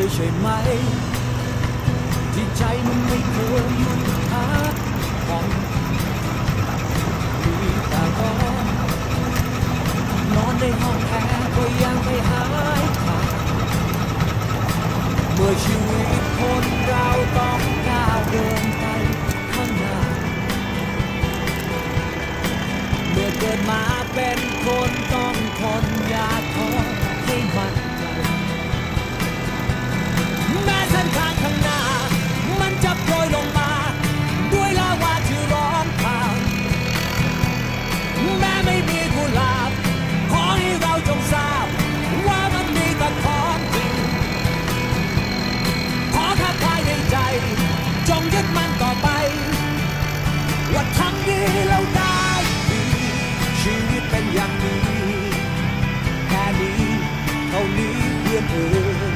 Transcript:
ยใช่ไหม ที่ใจมันไม่เคยหยุดพักผ่อนมีแต่ร้อนนอนในห้องแอร์ก็ยังไม่หายขาดเมื่อชีวิตคนเราต้องก้าวเดินไปข้างหน้าเมื่อเกิดมาเป็นคนต้องทนอย่าท้อ ยึดมั่นต่อไป ว่าทำดีแล้วได้ดีชีวิตเป็นอย่างนี้ แค่นี้เท่านี้เพื่อนเอ๋ย